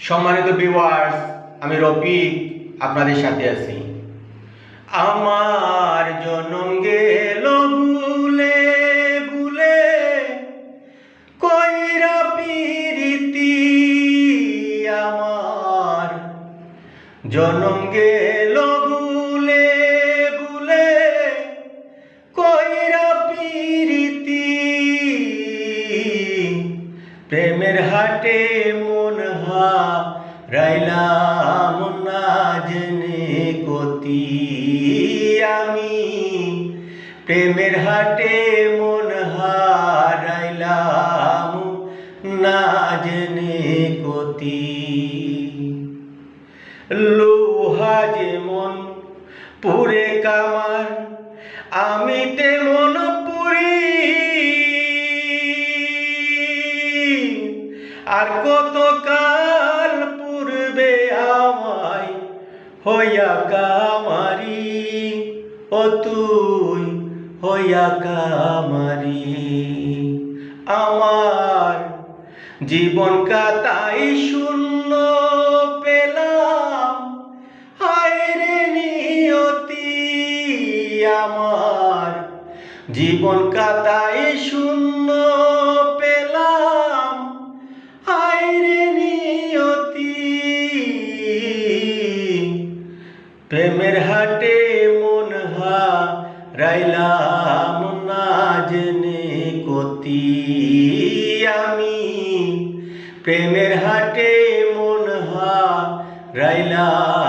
সম্মানিত ভিউয়ার্স আমি রফিক, আপনাদের সাথে আছি। আমার জনম গেল ভুলে ভুলে, কইরা পিরিতি আমার। জনম গেল ভুলে প্রেমের মন হা রাইলাম না কতি। আমি প্রেমের হাটে মন হারাইলাম না কতি। লোহা যেমন পুরে কামার, আমি তেমন পুরি আর কতকাল পূর্বে আমায় হইয়া কামারি, ও তুই হইয়া কামারি। আমার জীবন কাতাই শূন্য পেলাম, হায় রে নিয়তি। আমার জীবন কাতাই শূন্য প্রেমের হাটে মন হা রাইলাম না জেনে কতি আমি। প্রেমের হাটে মন হা রাইলাম না জেনে